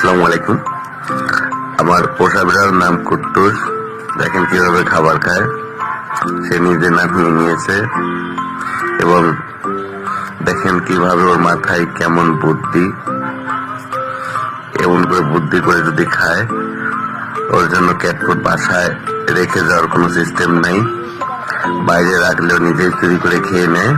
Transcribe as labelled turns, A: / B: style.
A: আসসালামু আলাইকুম। আমার পোষা বিড়ার নাম কুট্টুস দেখেন কীভাবে খাবার খায়। সে নিজে নামিয়ে নিয়েছে। এবং দেখেন কীভাবে ওর মাথায় কেমন বুদ্ধি। এমন করে বুদ্ধি করে যদি খায়, ওর জন্য ক্যাটফুড বাসায় রেখে যাওয়ার কোনো সিস্টেম নেই। বাইরে রাখলেও নিজেই চুরি করে খেয়ে নেয়।